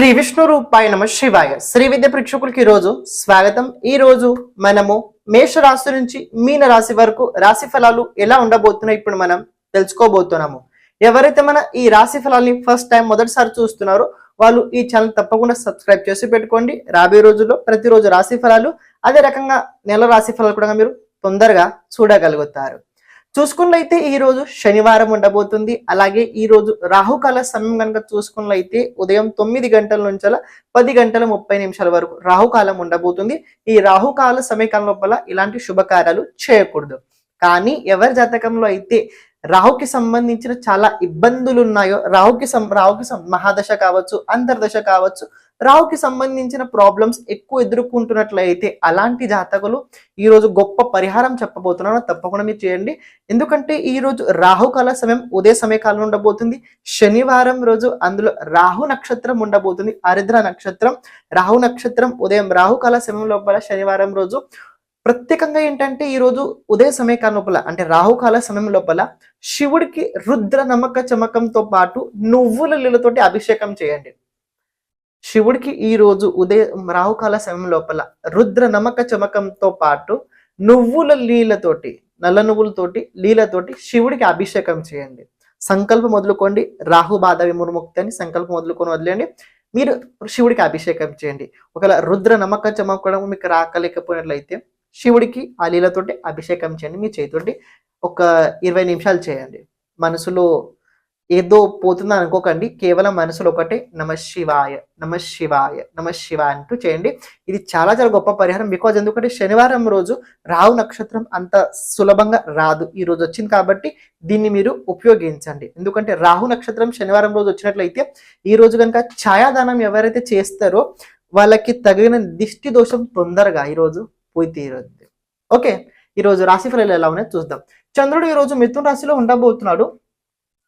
శ్రీ విష్ణు రూపాయ నమ శివాయ. శ్రీ విద్య ప్రేక్షకులకి ఈరోజు స్వాగతం. ఈ రోజు మనము మేష రాశి నుంచి మీన రాశి వరకు రాశి ఫలాలు ఎలా ఉండబోతున్నాయి ఇప్పుడు మనం తెలుసుకోబోతున్నాము. ఎవరైతే మన ఈ రాశి ఫలాల్ని ఫస్ట్ టైం మొదటిసారి చూస్తున్నారో వాళ్ళు ఈ ఛానల్ తప్పకుండా సబ్స్క్రైబ్ చేసి పెట్టుకోండి. రాబోయే రోజుల్లో ప్రతిరోజు రాశి ఫలాలు అదే రకంగా నెల రాశి ఫలాలు కూడా మీరు తొందరగా చూడగలుగుతారు. చూసుకున్నట్లయితే ఈ రోజు శనివారం ఉండబోతుంది. అలాగే ఈ రోజు రాహుకాల సమయం కనుక చూసుకున్నట్లయితే ఉదయం తొమ్మిది గంటల నుంచి పది గంటల ముప్పై నిమిషాల వరకు రాహుకాలం ఉండబోతుంది. ఈ రాహుకాల సమయకాలం లోపల ఇలాంటి శుభకార్యాలు చేయకూడదు. కానీ ఎవరి జాతకంలో అయితే రాహుకి సంబంధించిన చాలా ఇబ్బందులు ఉన్నాయో రాహుకి సం రాహుకి మహాదశ కావచ్చు అంతర్దశ కావచ్చు రాహుకి సంబంధించిన ప్రాబ్లమ్స్ ఎక్కువ ఎదుర్కొంటున్నట్లయితే అలాంటి జాతకులు ఈ రోజు గొప్ప పరిహారం చెప్పబోతున్నాను తప్పకుండా మీరు చేయండి. ఎందుకంటే ఈ రోజు రాహుకాల సమయం ఉదయ సమయకాలం ఉండబోతుంది. శనివారం రోజు అందులో రాహు నక్షత్రం ఉండబోతుంది. ఆరిద్ర నక్షత్రం రాహు నక్షత్రం ఉదయం రాహుకాల సమయం లోపల శనివారం రోజు ప్రత్యేకంగా ఏంటంటే ఈ రోజు ఉదయ సమయకాల లోపల అంటే రాహుకాల సమయం లోపల శివుడికి రుద్ర నమ్మక చమకంతో పాటు నువ్వుల నీళ్ళతోటి అభిషేకం చేయండి. శివుడికి ఈ రోజు ఉదయం రాహుకాల సమయం లోపల రుద్ర నమ్మక చమకంతో పాటు నువ్వుల లీలతోటి నల్ల నువ్వులతోటి లీలతోటి శివుడికి అభిషేకం చేయండి. సంకల్పం వదులుకోండి. రాహు బాధ విముర్ముక్తి అని సంకల్పం వదులుకొని వదిలేండి మీరు శివుడికి అభిషేకం చేయండి. ఒకవేళ రుద్ర నమ్మక చమకడం మీకు రాకలేకపోయినట్లయితే శివుడికి ఆ లీలతోటి అభిషేకం చేయండి మీ చేతితోటి ఒక ఇరవై నిమిషాలు చేయండి. మనసులో ఏదో పోతుందా అనుకోకండి కేవలం మనసులో ఒకటే నమ శివాయ నమ శివాయ నమ శివ అంటూ చేయండి. ఇది చాలా చాలా గొప్ప పరిహారం బికాజ్ ఎందుకంటే శనివారం రోజు రావు నక్షత్రం అంత సులభంగా రాదు. ఈ రోజు వచ్చింది కాబట్టి దీన్ని మీరు ఉపయోగించండి. ఎందుకంటే రాహు నక్షత్రం శనివారం రోజు వచ్చినట్లయితే ఈ రోజు కనుక ఛాయాదానం ఎవరైతే చేస్తారో వాళ్ళకి తగిన దిష్టి దోషం తొందరగా ఈరోజు పోయి తీరుద్ది ఓకే ఈరోజు రాశి ఫలాలు ఎలా ఉన్నాయో చూద్దాం. చంద్రుడు ఈ రోజు మిథున రాశిలో ఉండబోతున్నాడు.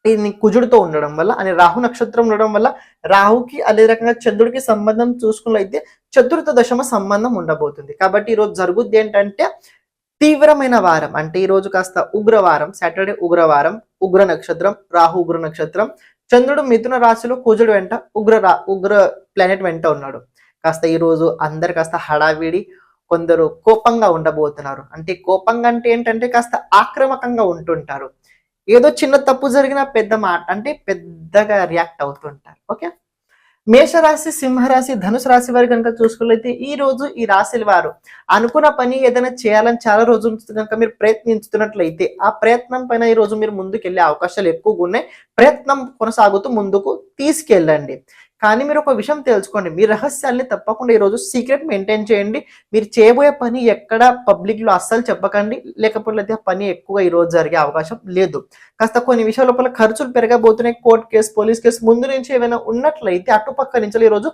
ఇది కుజుడితో ఉండడం వల్ల అని రాహు నక్షత్రం ఉండడం వల్ల రాహుకి అదే రకంగా చంద్రుడికి సంబంధం చూసుకున్నట్లయితే చతుర్థ దశమ సంబంధం ఉండబోతుంది. కాబట్టి ఈ రోజు జరుగుద్ది ఏంటంటే తీవ్రమైన వారం. అంటే ఈ రోజు కాస్త ఉగ్రవారం సాటర్డే ఉగ్రవారం ఉగ్ర నక్షత్రం రాహు ఉగ్ర నక్షత్రం. చంద్రుడు మిథున రాశిలో కుజుడు వెంట ఉగ్ర రా ఉగ్ర ప్లానెట్ వెంట ఉన్నాడు. కాస్త ఈ రోజు అందరు కాస్త హడావిడి కొందరు కోపంగా ఉండబోతున్నారు. అంటే కోపంగా అంటే ఏంటంటే కాస్త ఆక్రమకంగా ఉంటుంటారు. ఏదో చిన్న తప్పు జరిగిన పెద్ద మాట అంటే పెద్దగా రియాక్ట్ అవుతుంటారు. ఓకే మేషరాశి సింహరాశి ధనుసు రాశి వారు కనుక చూసుకున్నట్లయితే ఈ రోజు ఈ రాశుల వారు అనుకున్న పని ఏదైనా చేయాలని చాలా రోజుల నుంచి కనుక మీరు ప్రయత్నించుతున్నట్లయితే ఆ ప్రయత్నం పైన ఈ రోజు మీరు ముందుకు వెళ్ళే అవకాశాలు ఎక్కువగా ఉన్నాయి. ప్రయత్నం కొనసాగుతూ ముందుకు తీసుకెళ్ళండి. కానీ మీరు ఒక విషయం తెలుసుకోండి. మీ రహస్యాల్ని తప్పకుండా ఈరోజు సీక్రెట్ మెయింటైన్ చేయండి. మీరు చేయబోయే పని ఎక్కడ పబ్లిక్లో అస్సలు చెప్పకండి. లేకపోతే ఆ పని ఎక్కువ ఈరోజు జరిగే అవకాశం లేదు. కాస్త కొన్ని విషయాల లోపల ఖర్చులు పెరగబోతున్నాయి. కోర్టు కేసు పోలీస్ కేసు ముందు నుంచి ఏమైనా ఉన్నట్లయితే అటుపక్క నుంచి ఈ రోజు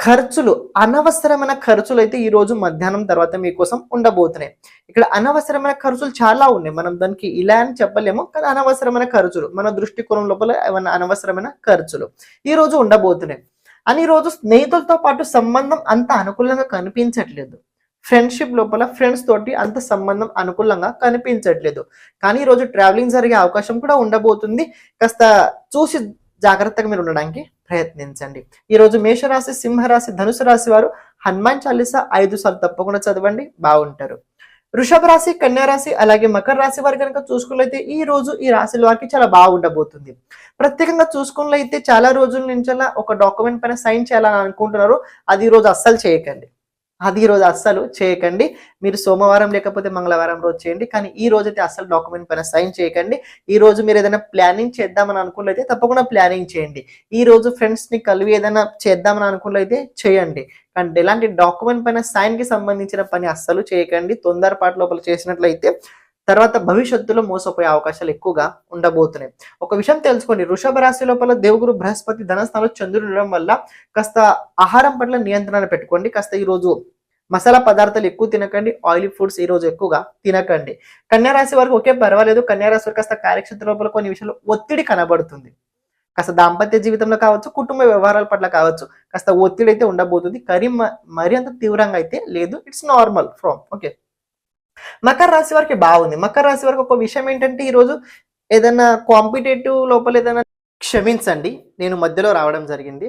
ఖర్చులు అనవసరమైన ఖర్చులు అయితే ఈ రోజు మధ్యాహ్నం తర్వాత మీకోసం ఉండబోతున్నాయి. ఇక్కడ అనవసరమైన ఖర్చులు చాలా ఉన్నాయి. మనం దానికి ఇలా అని చెప్పలేము కానీ అనవసరమైన ఖర్చులు మన దృష్టికోణం లోపల ఏమైనా అనవసరమైన ఖర్చులు ఈ రోజు ఉండబోతున్నాయి. అని ఈ రోజు స్నేహితులతో పాటు సంబంధం అంత అనుకూలంగా కనిపించట్లేదు. ఫ్రెండ్షిప్ లోపల ఫ్రెండ్స్ తోటి అంత సంబంధం అనుకూలంగా కనిపించట్లేదు. కానీ ఈ రోజు ట్రావెలింగ్ జరిగే అవకాశం కూడా ఉండబోతుంది. కాస్త చూసి జాగ్రత్తగా మీరు ఉండడానికి ప్రయత్నించండి. ఈ రోజు మేషరాశి సింహరాశి ధనుసు రాశి వారు హనుమాన్ చాలీసా ఐదు సార్లు తప్పకుండా చదవండి బాగుంటారు. వృషభ రాశి కన్యా రాశి అలాగే మకర రాశి వారు కనుక చూసుకున్నట్లయితే ఈ రోజు ఈ రాశుల వారికి చాలా బాగుండబోతుంది ప్రత్యేకంగా చూసుకున్నట్లయితే చాలా రోజుల నుంచి ఒక డాక్యుమెంట్ పైన సైన్ చేయాలని అనుకుంటున్నారు. అది ఈ రోజు అస్సలు చేయకండి. అది ఈరోజు అస్సలు చేయకండి. మీరు సోమవారం లేకపోతే మంగళవారం రోజు చేయండి. కానీ ఈ రోజు అయితే అస్సలు డాక్యుమెంట్ పైన సైన్ చేయకండి. ఈ రోజు మీరు ఏదైనా ప్లానింగ్ చేద్దామని అనుకున్నైతే తప్పకుండా ప్లానింగ్ చేయండి. ఈ రోజు ఫ్రెండ్స్ని కలివి ఏదైనా చేద్దామని అనుకున్నైతే చేయండి. కానీ ఎలాంటి డాక్యుమెంట్ పైన సైన్కి సంబంధించిన పని అస్సలు చేయకండి. తొందరపాటు లోపల చేసినట్లయితే తర్వాత భవిష్యత్తులో మోసపోయే అవకాశాలు ఎక్కువగా ఉండబోతున్నాయి. ఒక విషయం తెలుసుకోండి. వృషభ రాశి లోపల దేవుగురు బృహస్పతి ధనస్థానంలో చంద్రుడు ఉండడం వల్ల కాస్త ఆహారం పట్ల నియంత్రణ పెట్టుకోండి. కాస్త ఈ రోజు మసాలా పదార్థాలు ఎక్కువ తినకండి ఆయిలీ ఫుడ్స్ ఈ రోజు ఎక్కువగా తినకండి. కన్యా రాశి వారికి ఓకే పర్వాలేదు. కన్యా రాశి వారికి కాస్త కార్యక్షేత్ర లోపల కొన్ని విషయాలు ఒత్తిడి కనబడుతుంది. కాస్త దాంపత్య జీవితంలో కావచ్చు కుటుంబ వ్యవహారాల పట్ల కావచ్చు కాస్త ఒత్తిడి అయితే ఉండబోతుంది. కరీ మరి అంత తీవ్రంగా అయితే లేదు. It's normal from okay Makar రాశి వారికి బాగుంది. మకర రాశి వారికి ఒక విషయం ఏంటంటే ఈరోజు ఏదైనా కాంపిటేటివ్ లోపల ఏదైనా క్షమించండి. నేను మధ్యలో రావడం జరిగింది.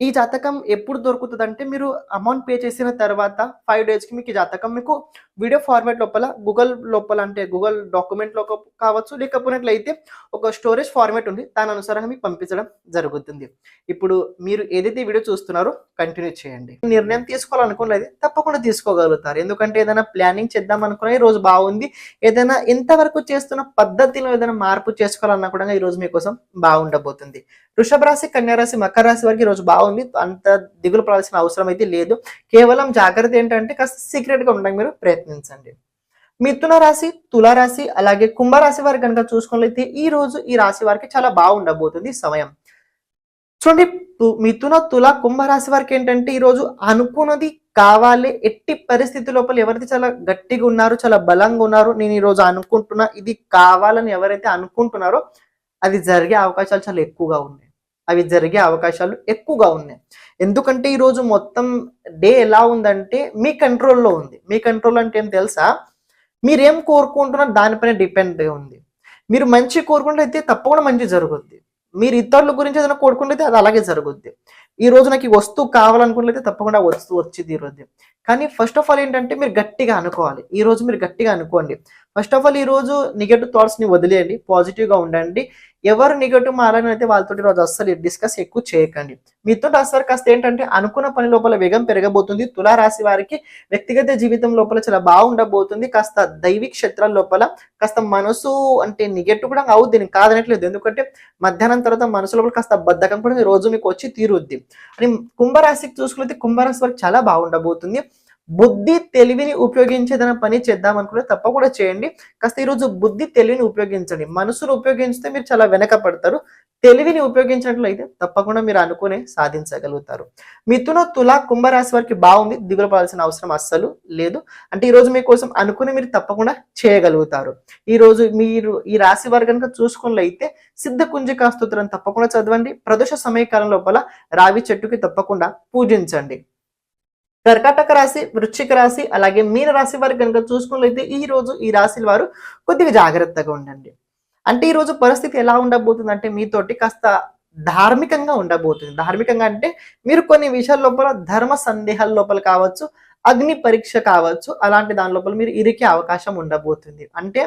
ఈ జాతకం ఎప్పుడు దొరుకుతుంది అంటే మీరు అమౌంట్ పే చేసిన తర్వాత ఫైవ్ డేస్కి మీకు ఈ జాతకం మీకు వీడియో ఫార్మాట్ లోపల గూగుల్ లోపల అంటే గూగుల్ డాక్యుమెంట్లో కావచ్చు లేకపోయినట్లయితే ఒక స్టోరేజ్ ఫార్మాట్ ఉంది. దాని అనుసారంగా మీకు పంపించడం జరుగుతుంది. ఇప్పుడు మీరు ఏదైతే వీడియో చూస్తున్నారో కంటిన్యూ చేయండి. నిర్ణయం తీసుకోవాలనుకున్నది తప్పకుండా తీసుకోగలుగుతారు. ఎందుకంటే ఏదైనా ప్లానింగ్ చేద్దాం అనుకున్న ఈ రోజు బాగుంది. ఏదైనా ఇంతవరకు చేస్తున్న పద్ధతిలో ఏదైనా మార్పు చేసుకోవాలన్నా కూడా ఈ రోజు మీకోసం బాగుండబోతుంది. వృషభ రాశి కన్యా రాశి మకర రాశి వరకు ఈరోజు రోజు బాగుంది. అంత దిగులు పడాల్సిన అవసరం అయితే లేదు. కేవలం జాగ్రత్త ఏంటంటే కాస్త సీక్రెట్గా ఉండడానికి మీరు ప్రయత్నించండి. మిథున రాశి తుల రాశి అలాగే కుంభరాశి వారు కనుక చూసుకున్నట్లయితే ఈ రోజు ఈ రాశి వారికి చాలా బాగుండబోతుంది సమయం. చూడండి మిథున తుల కుంభరాశి వారికి ఏంటంటే ఈ రోజు అనుకున్నది కావాలి. ఎట్టి పరిస్థితి లోపల ఎవరైతే చాలా గట్టిగా ఉన్నారు చాలా బలంగా ఉన్నారు నేను ఈ రోజు అనుకుంటున్నా ఇది కావాలని ఎవరైతే అనుకుంటున్నారో అది జరిగే అవకాశాలు చాలా ఎక్కువగా ఉన్నాయి. అవి జరిగే అవకాశాలు ఎక్కువగా ఉన్నాయి. ఎందుకంటే ఈరోజు మొత్తం డే ఎలా ఉందంటే మీ కంట్రోల్లో ఉంది. మీ కంట్రోల్ అంటే ఏం తెలుసా? మీరేం కోరుకుంటున్నారో దానిపైన డిపెండ్ ఉంది. మీరు మంచి కోరుకుంటే అయితే తప్పకుండా మంచి జరుగుద్ది. మీరు ఇతరుల గురించి ఏదైనా కోరుకుంటే అది అలాగే జరుగుద్ది. ఈ రోజు నాకు ఈ వస్తువు కావాలనుకుంటే తప్పకుండా ఆ వస్తువు ఈ రోజు. కానీ ఫస్ట్ ఆఫ్ ఆల్ ఏంటంటే మీరు గట్టిగా అనుకోవాలి. ఈ రోజు మీరు గట్టిగా అనుకోండి. ఫస్ట్ ఆఫ్ ఆల్ ఈ రోజు నెగటివ్ థాట్స్ని వదిలేయండి. పాజిటివ్గా ఉండండి. ఎవరు నెగటివ్ మారని అయితే వాళ్ళతో రోజు అస్సలు డిస్కస్ ఎక్కువ చేయకండి. మీతో అసలు కాస్త ఏంటంటే అనుకున్న పని లోపల వేగం పెరగబోతుంది. తులారాశి వారికి వ్యక్తిగత జీవితం లోపల చాలా బాగుండబోతుంది. కాస్త దైవిక క్షేత్రాల లోపల కాస్త మనసు అంటే నెగటివ్ కూడా అవుద్ది. దీనికి కాదనట్లేదు. ఎందుకంటే మధ్యాహ్నం తర్వాత మనసు లోపల కాస్త బద్ధకం కూడా రోజు మీకు వచ్చి తీరుద్ది. అని కుంభరాశికి చూసుకుంటే కుంభరాశి వారికి చాలా బాగుండబోతుంది. బుద్ధి తెలివిని ఉపయోగించేదైనా పని చేద్దాం అనుకుంటే తప్పకుండా చేయండి. కాస్త ఈరోజు బుద్ధి తెలివిని ఉపయోగించండి. మనసును ఉపయోగించితే మీరు చాలా వెనక పడతారు తెలివిని ఉపయోగించినట్లయితే తప్పకుండా మీరు అనుకునే సాధించగలుగుతారు. మిథున తులా కుంభరాశి వారికి బాగుంది. దిగులు పడాల్సిన అవసరం అస్సలు లేదు. అంటే ఈ రోజు మీకోసం అనుకుని మీరు తప్పకుండా చేయగలుగుతారు. ఈరోజు మీరు ఈ రాశి వారు కనుక చూసుకున్నట్లయితే సిద్ధ కుంజికా స్తోత్రం తప్పకుండా చదవండి. ప్రదోష సమయకాలం లోపల రావి చెట్టుకి తప్పకుండా పూజించండి. కర్కాటక రాశి వృశ్చిక రాశి అలాగే మీన రాశి వారు కనుక చూసుకున్నట్లయితే ఈ రోజు ఈ రాశిల వారు కొద్దిగా జాగ్రత్తగా ఉండండి. అంటే ఈరోజు పరిస్థితి ఎలా ఉండబోతుంది అంటే మీతోటి కాస్త ధార్మికంగా ఉండబోతుంది. ధార్మికంగా అంటే మీరు కొన్ని విషయాల లోపల ధర్మ సందేహాల లోపల కావచ్చు అగ్ని పరీక్ష కావచ్చు అలాంటి దాని లోపల మీరు ఇరికే అవకాశం ఉండబోతుంది. అంటే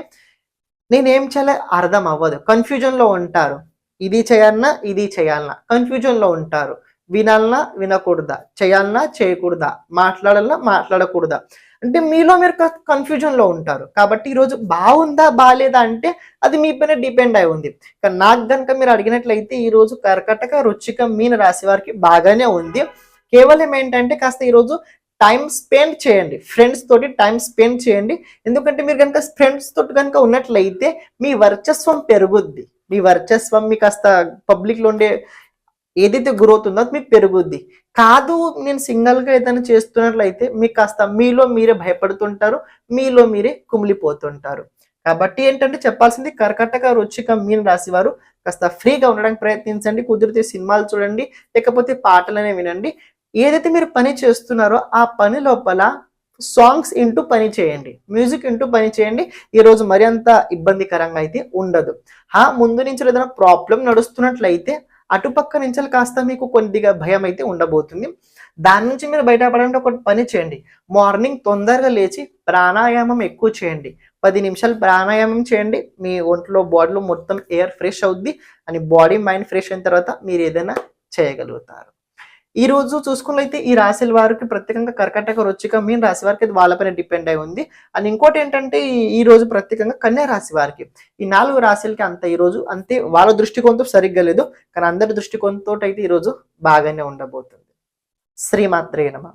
నేనేం చేయాలి? అర్థం అవ్వదు. కన్ఫ్యూజన్లో ఉంటారు. ఇది చేయాలన్నా ఇది చేయాలన్నా. కన్ఫ్యూజన్లో ఉంటారు. వినాలన్నా వినకూడదా? చేయాలన్నా చేయకూడదా? మాట్లాడాలన్నా మాట్లాడకూడదా? అంటే మీలో మీరు కన్ఫ్యూజన్లో ఉంటారు. కాబట్టి ఈరోజు బాగుందా బాగాలేదా అంటే అది మీ పైన డిపెండ్ అయి ఉంది. కానీ నాకు కనుక మీరు అడిగినట్లయితే ఈరోజు కర్కటక రుచిక మీన రాశి వారికి బాగానే ఉంది. కేవలం ఏంటంటే కాస్త ఈరోజు టైం స్పెండ్ చేయండి. ఫ్రెండ్స్ తోటి టైం స్పెండ్ చేయండి. ఎందుకంటే మీరు కనుక ఫ్రెండ్స్ తోటి కనుక ఉన్నట్లయితే మీ వర్చస్వం పెరుగుద్ది. మీ వర్చస్వం మీ కాస్త పబ్లిక్లో ఉండే ఏదైతే గ్రోత్ ఉందో అది మీకు పెరుగుద్ది. కాదు నేను సింగల్గా ఏదైనా చేస్తున్నట్లయితే మీకు కాస్త మీలో మీరే భయపడుతుంటారు మీలో మీరే కుమిలిపోతుంటారు. కాబట్టి ఏంటంటే చెప్పాల్సింది కర్కటక రుచిక మీన రాశి వారు కాస్త ఫ్రీగా ఉండడానికి ప్రయత్నించండి కుదిరితే సినిమాలు చూడండి లేకపోతే పాటలనే వినండి. ఏదైతే మీరు పని చేస్తున్నారో ఆ పని లోపల సాంగ్స్ ఇంటూ పని చేయండి మ్యూజిక్ ఇంటూ పని చేయండి. ఈ రోజు ఇబ్బందికరంగా అయితే ఉండదు. హా ముందు నుంచి ఏదైనా ప్రాబ్లం నడుస్తున్నట్లయితే అటుపక్క నుంచి కాస్త మీకు కొద్దిగా భయం అయితే ఉండబోతుంది. దాని నుంచి మీరు బయటపడాలంటే ఒక పని చేయండి. మార్నింగ్ తొందరగా లేచి ప్రాణాయామం ఎక్కువ చేయండి. పది నిమిషాలు ప్రాణాయామం చేయండి. మీ ఒంట్లో బాడీలో మొత్తం ఎయిర్ ఫ్రెష్ అవుద్ది. అని బాడీ మైండ్ ఫ్రెష్ అయిన తర్వాత మీరు ఏదైనా చేయగలుగుతారు. ఈ రోజు చూసుకున్నట్లయితే ఈ రాశుల వారికి ప్రత్యేకంగా కర్కటక రుచిక మీన్ రాశి వారికి అది వాళ్ళపైన డిపెండ్ అయి ఉంది. అండ్ ఇంకోటి ఏంటంటే ఈ- రోజు ప్రత్యేకంగా కన్యా రాశి వారికి ఈ నాలుగు రాశులకి అంత ఈ రోజు అంతే వాళ్ళ దృష్టికోణంతో సరిగ్గా లేదు. కానీ అందరి దృష్టికోణంతో అయితే ఈ రోజు బాగానే ఉండబోతుంది. శ్రీమాత్రే నమ.